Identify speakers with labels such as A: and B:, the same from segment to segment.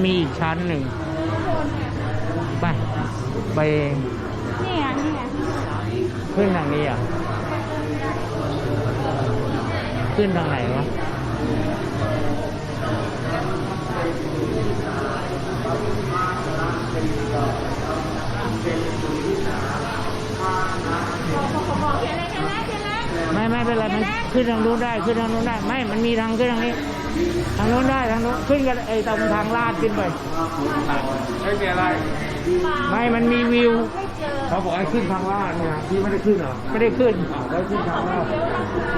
A: มันมีอีกชั้นหนึ่งไปไป
B: นี่ไงนี่ไง
A: ขึ้นทางนี้อะ ขึ้นทางไหนวะ
B: เห็นแล้วเห็นแล้วเห็นแล้ว
A: ไม่ไม่เป็นไรมันขึ้นทางนู้นได้ขึ้นทางนู้นได้ ไม่ มันมีทางขึ้นทางนี้ ทางนู้นได้ทางนู้นขึ้นกันไอ้ตรงทางลาดขึ้นไป
C: ไม่มีอะไร
A: ไม่มันมีวิว
B: ไม่เจอ
C: เขาบอกให้ขึ้นทางลาดเนี่ยพี่ไม่ได้ขึ้นเหรอ
A: ไม่ได้ขึ้น
C: อ้าวแล้วขึ้นทางลาด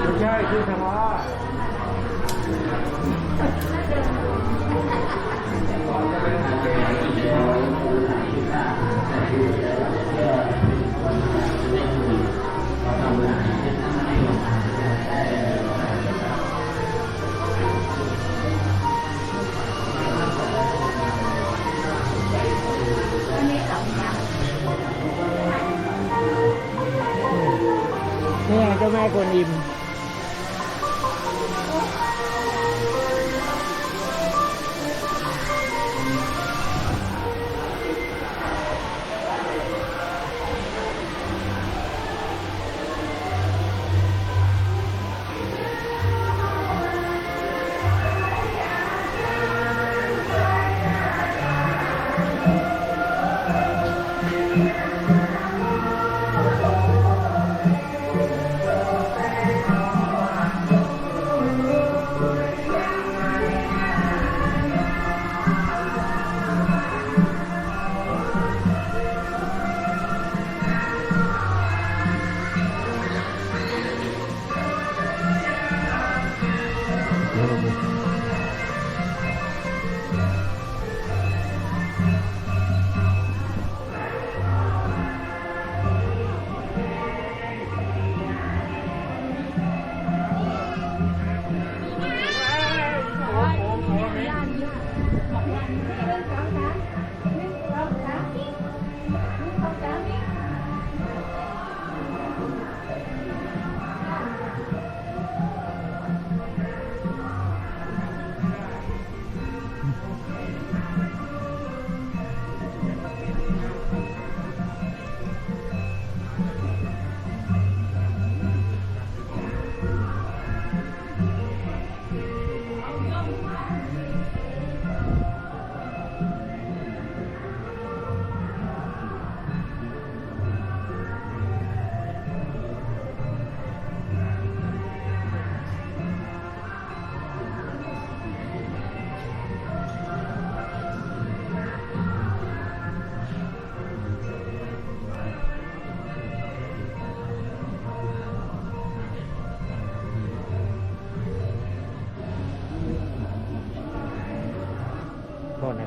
C: ไม่ใช่ขึ้นทางลาด
A: เจ้าแม่กวนอิม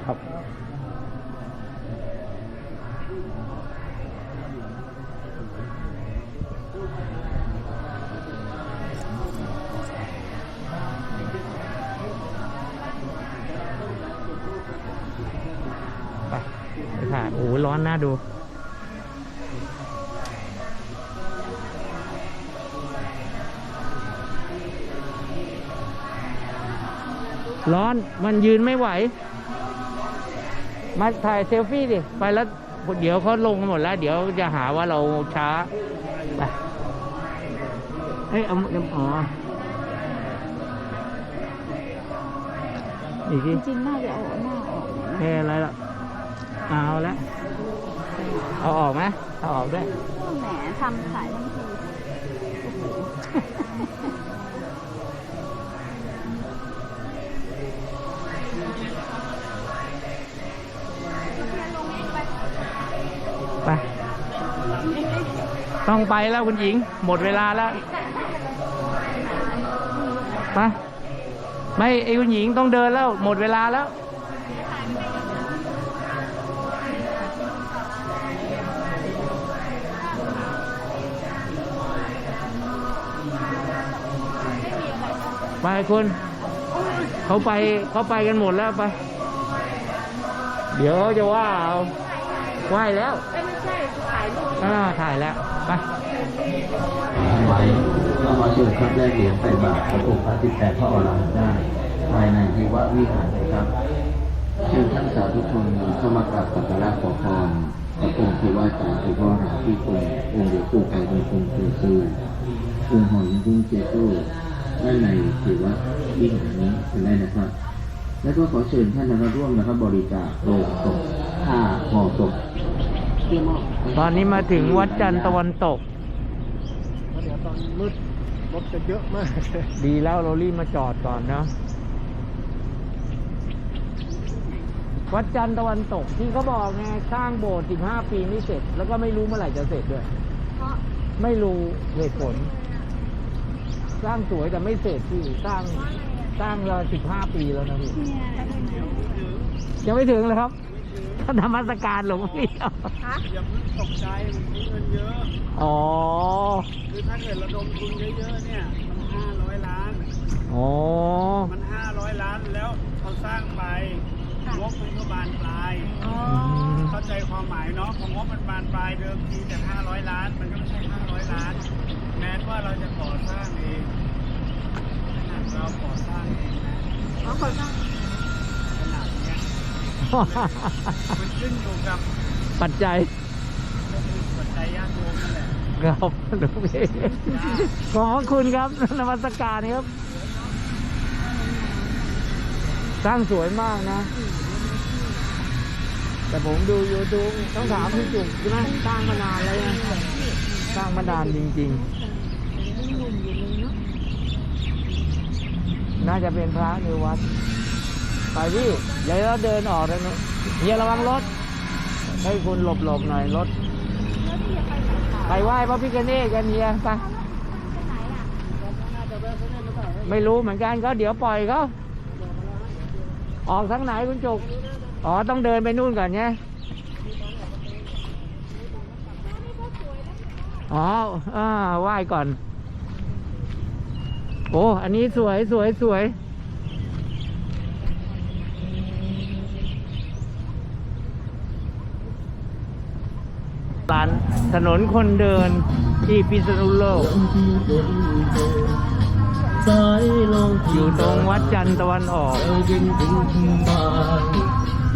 A: ครับ ไปไปถ่ายโอ้ร้อนน่าดูร้อนมันยืนไม่ไหว มาถ่ายเซลฟี่ดิไปแล้วเดี๋ยวเขาลงกันหมดแล้ว เดี๋ยวจะหาว่าเราช้าไปเฮ้ยเอาเอาอ๋ออีกที
B: จริงๆน่าจะเอาหน้าออกนะ
A: แค่อะไรล่ะเอาละเอาออกไหมเอาออกด้วย
B: แหมทำขายทั้งที
A: ต้องไปแล้วคุณหญิง หมดเวลาแล้วไปไม่ไอ้คุณหญิงต้องเดินแล้ว หมดเวลาแล้วไปคุณเขาไปเขาไปกันหมดแล้วไป เดี๋ยวจะว่าเอาไหว้แล้ว
B: ไม่ใช่ถ่ายรูป
A: อ่าถ่ายแล้ว ไป
D: ไว้เรามาสู่ครับแลกเหรียญใส่บาตรพระองค์พระสิบแปดพระอรหันต์ได้ภายในที่วัดวิหารเลยครับเชิญท่านสาธุชนเข้ามากราบสักการะขอพรพระองค์เทวาจารย์เทวาราที่คุณองค์เดียวกู้ไก่องค์คงคือคือองค์หอยกุ้งเจโต้ด้านในถือว่าที่แห่งนี้เป็นได้นะครับ แล้วก็ขอเชิญท่านนะครับร่วมนะครับ บริจาคโลงศพผ้าห่อศพ
A: ตอนนี้มาถึงวัดจันทร์ตะวันตก
C: เพราะเดี๋ยวตอนมืดรถจะเยอะมากเลย
A: ดีแล้วเรารีบมาจอดก่อนเนาะวัดจันทร์ตะวันตกที่เขาบอกไงสร้างโบสถ์15 ปีไม่เสร็จ แล้วก็ไม่รู้เมื่อไหร่จะเสร็จด้วย
B: เพราะ
A: ไม่รู้เหตุผล สร้างสวยแต่ไม่เสร็จพี่สร้างสร้างเรา15 ปีแล้วนะพี่
B: เนี่ย
A: ยังไม่ถึงเลยครับท่า นธรรมสการหลวงพี่
B: คะ
C: อย่าเพิ่งตกใจมันมีเงินเยอะ
A: อ๋อ
C: คือถ้าเกิดระดมทุนเยอะๆเนี่ย มันห้าร้อยล้าน
A: อ๋อ
C: มันห้าร้อยล้านแล้วเขาสร้างไปงบมันก็บานปลาย
B: อ๋อ
C: เข้าใจความหมายเนาะพองบมันบานปลายเดิมทีแต่ห้าร้อยล้าน มันก็ไม่ใช่ห้าร้อยล้าน แม้ว่าเราจะก่อสร้างเองขนาดเราก่อสร้างเองนะ มันขึ้นอยู่กับ
A: ปัจจัย
C: ปัจจัยญาติโยมนั่นแหละ
A: ครับหลวงพี่ขอบพระคุณครับนมัสการครับ สร้างสวยมากนะ แต่ผมดู YouTube ต้องถามพี่จุกใช่ไหมสร้างมานานแล้วนะสร้างมานานจริง ๆ น่าจะเป็นพระในวัด ไปพี่เดี๋ยวเราเดินออกทางนู้นเฮียระวังรถ ให้คุณหลบๆหน่อยรถ ไปไหว้พระพิฆเนศกันเฮียไป ไม่รู้เหมือนกันก็เดี๋ยวปล่อยเขาออกทางไหนคุณจุก อ๋อต้องเดินไปนู่นก่อนไงอ๋ออ่าไหว้ก่อน โอ้ อันนี้สวยสวยสวย ร้าน ถนนคนเดินที่พิษณุโลก
D: สายล
A: อยู่ตรงวัดจันทร์ตะวันออก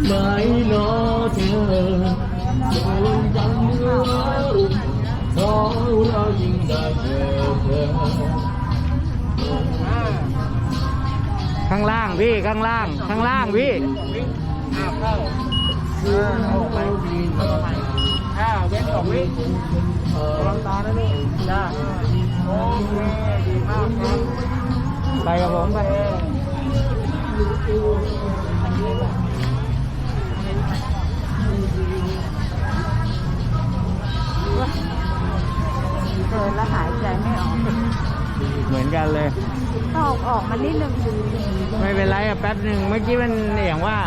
D: ไม่รอเธอเดินยังเมื่อขอเรายิ่งได้เจอเธอ
A: ข้างล่างพี่ข้างล่าง ข้างล่างพี่
C: อ้าวเข้าอ่าเข้าเข้าไป อ้าวเว้นสองวิลองตานะนี่จ้าโอเคดีมากครับ
A: ไปกับผมไป
B: เดินแล้วหายใจไม่ออก
A: เหมือนกันเลย
B: ออกออกมานิดนึง
A: ไม่เป็นไรอะแป๊บหนึ่งเมื่อกี้มันอย่างว่า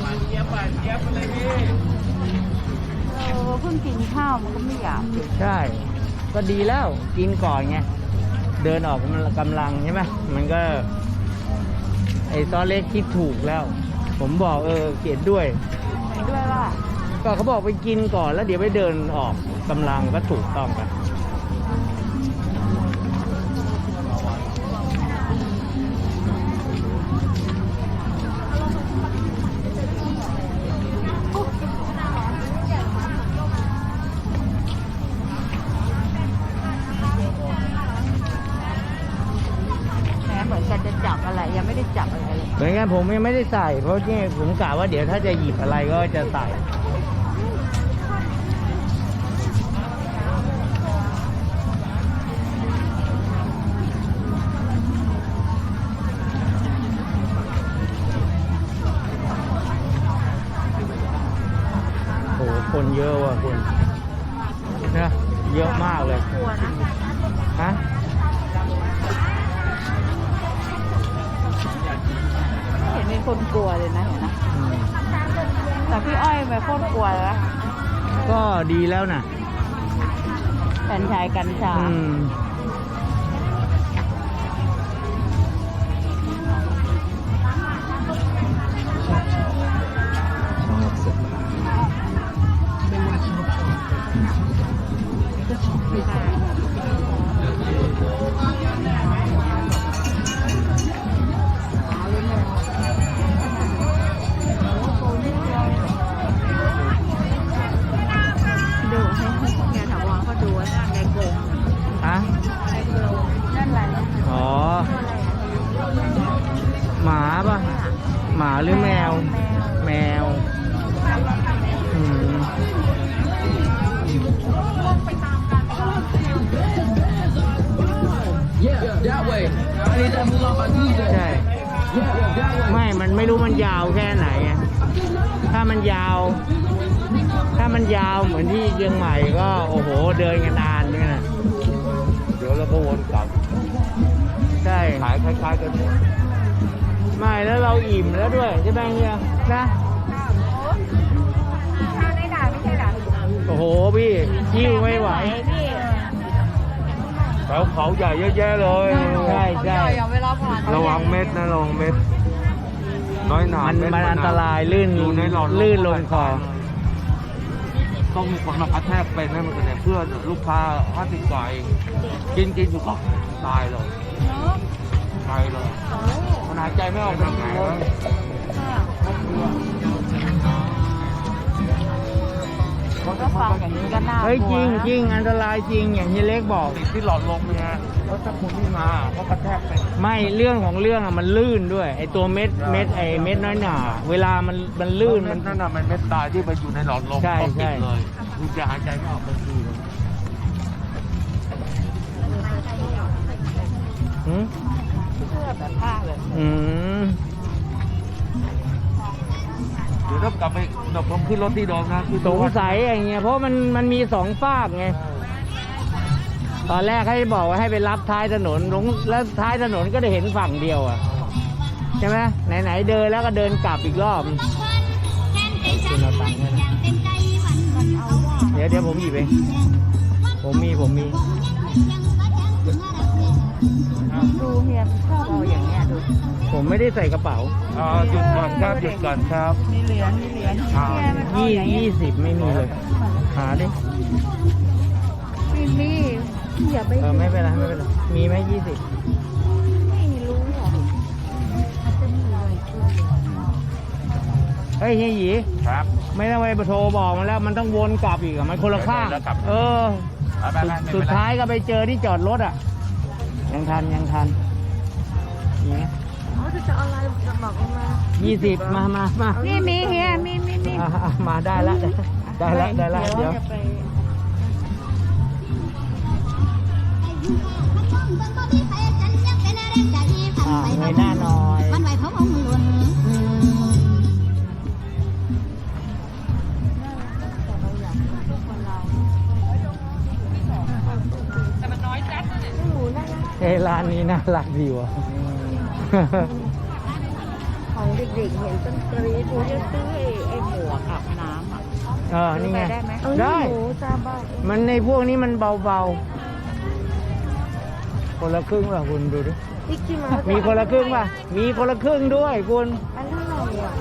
C: หวานเจี๊ยบหวานเจี๊ยบไปเลยพี่
B: เออเพิ่งกินข้าว มันก็ไม่อยาก
A: ใช่ ก็ดีแล้วกินก่อนไงเดินออกกำลังใช่ไหมมันก็ ไอ้ซอเล็กคิดถูกแล้ว ผมบอกเออเขียนด้วย
B: เห็นด้วยว่า
A: ก็เขาบอกไปกินก่อนแล้วเดี๋ยวไปเดินออกกำลังก็ถูกต้องครับ
B: แหมเหมือนกันจะจับอะไร ยังไม่ได้จับอะไรเลย
A: เหมือนกัน ผมยังไม่ได้ใส่ เพราะนี่ผมกะว่าเดี๋ยวถ้าจะหยิบอะไรก็จะใส่ ญชาย
B: กัญ
A: ชา
B: อืม หรื
A: อ
B: แมว
A: แมวใช่ ไม่ มันไม่รู้มันยาวแค่ไหน ถ้ามันยาว ถ้ามันยาวเหมือนที่เชียงใหม่ก็โอ้โหเดินกันนานเนี่ยนะ
C: เดี๋ยวเราก็วนกลับ
A: ใช่
C: ขายคล้ายๆกัน
A: ไม่แล้วเราอิ่มแล้วด้วยใช่ไหมเฮียนะ
B: ข้าวได้ด่าไม่ใช่ด่า
A: โอ้โหพี่ยิ้วไม่ไหว
B: พี่
C: แถวเขาใหญ่เยอะแยะเลย
A: ใช่ใช่
B: อย่างเวลาผ่าน
C: ระวังเม็ดนะระวังเม็ด น้อยหนา
A: มัน
C: เด
A: มันอันตรายลื่น
C: อยู่ในหลอดม
A: ลื่นลงคอ
C: ต้องมีคนมากระแทกเป็นให้มันกระแทกเพื่อลูกค้าห้าสิบกว่าเองกินกินอยู่ก็ตายเลยตายเลยมัน หายใจไม่ออกทำไงวะ
B: ก็ฟังอย่างนี้ก็น่า
A: เฮ้ยจริงจริงอันตรายจริงอย่างที่เล็กบอก
C: ติดที่หลอดลมเนี่ยแล้วถ้าคุณไม่มาก็กระแทกเป็น
A: ไม่เรื่องของเรื่องอะมันลื่นด้วยไอตัวเม็ดเม็ดไอเม็ดน้อยหนา เวลามันมันลื่น
C: มั
A: มันน
C: นั่นน่ะมันเม็ดตายที่ไปอยู่ในหลอดลม
A: ใช่
C: ก็
A: ใช่
C: ติดเลยคุณจะหายใจไม่ออกเป็นทีเลย
A: หืม
B: เชื่อแบบป้าเลย
A: อืม
C: เดี๋ยวต้องกลับไปเดี๋ยวผมขึ้นรถที่เดอมนะคือ
A: สงสัยอย่างเงี้ยเพราะมันมันมีสองฝากไงตอนแรกให้บอกว่าให้ไปรับท้ายถนนลงแล้วท้ายถนนก็ได้เห็นฝั่งเดียวอะใช่ไหมไหนๆเดินแล้วก็เดินกลับอีกรอบคุณเอาตังค์ให้นะเดี๋ยวเดี๋ยวผมหยิบเองผมมีผมมี
B: ดูเฮียชอบเอาอย่างเงี้ยดู
A: ผมไม่ได้ใส่กระเป๋า
C: อ่าหยุดก่อนครับหยุดก่อนครับ
B: มีเหรียญมีเหรียญ
C: อ่า
B: เฮียมันเอา
A: ยี่
B: อย่างเงี้
A: ยี่
B: ย
A: สิบไม่มีเลย หาดิ
B: ไม่มีอย่าไป
A: เออไม่เป็นไรไม่เป็นไร มีไหมยี่สิบ
B: ไม่รู้หรอกมันจะมีอะไรช่วย
A: เฮ้ยเฮียหยี
C: ครับ
A: ไม่ต้องไปโทรบอกมันแล้วมันต้องวนกลับอีกอะมันคนละข้าง
C: แล้วกลับ
A: เออ
C: ไปไปไปไม่เป็นไร
A: สุดท้ายก็ไปเจอที่จอดรถอะ ยังทันยังทันนี่
B: อ๋อจะเอาอะไรจะบอกมา
A: ยี่สิบมามามา
B: นี่มีเฮียมีมีมี
A: อะอะมาได้ละได้ละได้ละเดี๋ยว
B: จะไป
A: อ่าเงยหน้าหน่อย
E: วันไหวเขา
A: อ้ร้านนี้น่ารักดีว่ะ
B: ของเด็กๆเห็นต้นกรี๊ดกูจะซื้อไอ้ไอ้หมวกอาบน้ำอะ
A: เออนี่ไง
B: ได้ไหม
A: ได้
B: หมูจ้าบ้า
A: มันในพวกนี้มันเบาๆ คนละครึ่งป่ะคุณดูดิ
B: พี่กินมา
A: มีคนละครึ่งป่ะ มีคนละครึ่งด้วยคุณ
B: อันเท่าไหร่อะ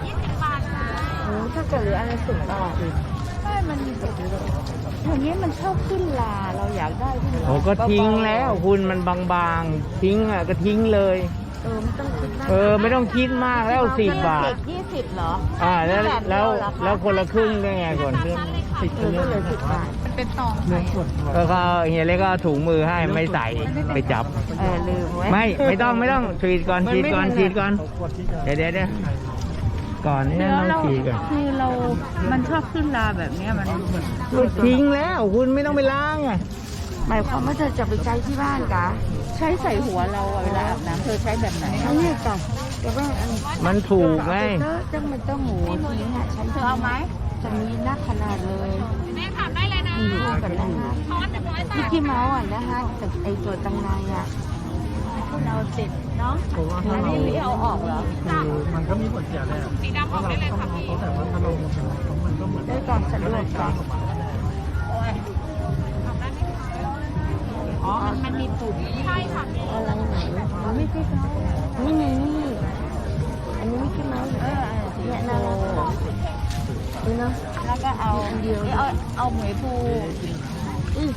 B: โอ้ถ้าเกิดเหลืออันละสิบบาทไม่มันมีเจ็ดเลย อย่างนี้มันชอบขึ้นลาเราอยากได้ที่มัน
A: โอ้ก็ทิ้ง
B: เบาๆ
A: แล้วคุณมันบางๆ ทิ้งอะก็ทิ้งเลย
B: เออไม่ต้องคิดมาก
A: เออไม่ต้องคิดมากแล้วสิบบาท
B: เด็กยี่สิบเหรอ
A: อ่าแล้ว
B: แบบเดี
A: แล้
B: ยวเหรอคะ
A: แล้วคนละครึ่งได้ไงก่อนครึ่งสิบ
B: เออก็เหลือสิบบาทมันเป็นซองใส่
A: ก็เขาเฮียเล็กก็เอาถุงมือให้ไม่ใส่ไปจับ
B: เออลืมไว้
A: ไม่ไม่ต้องไม่ต้องฉีดก่อนฉีดก่อนฉีดก่อนเดี๋ยวเดี๋ยวเดี๋ยว ก่อนนี่
B: เดี๋ยว
A: ต้อง
B: เรา
A: ฉีดก่อน
B: คือเรา มันชอบขึ้นลาแบบเนี้ยมัน
A: ก็ทิ้งแล้วคุณไม่ต้องไปล้างอะ
B: หมายความว่าเธอจะไปใช้ที่บ้านกะใช้ใส่หัวเราอะเวลาอาบน้ำเธอใช้แบบไหนอันนี้ก่อนแต่ว่าอัน
A: มันถูกไง
B: จะมันต้องหูทิ้งอะใช้เธอเอาไหมจะมีนักขนาดเลยแม่ขับได้เลยนะอยู่กันนะคะมิกกี้เมาส์อะนะคะแต่ไอตัวตังในอะ เราติดเนาะอันนี้ไม่เอาออกเหรอ
C: มันก็มีผลเสียเลยสีดำออกได้เลยค่ะพี่ แต่ว่าถ้าเรามันก็เหมือน
B: ได้ก่อนสะดวกก่อนอ๋อมันมีปุ่มใช่ค่ะอะไรไหนอ๋อไม่ใช่เขานี่ไงนี่อันนี้ไม่ใช่เมาส์เออเนี่ยน่ารักนี่เนาะแล้วก็เอาเดียวเอาเอาหมวยภูอือ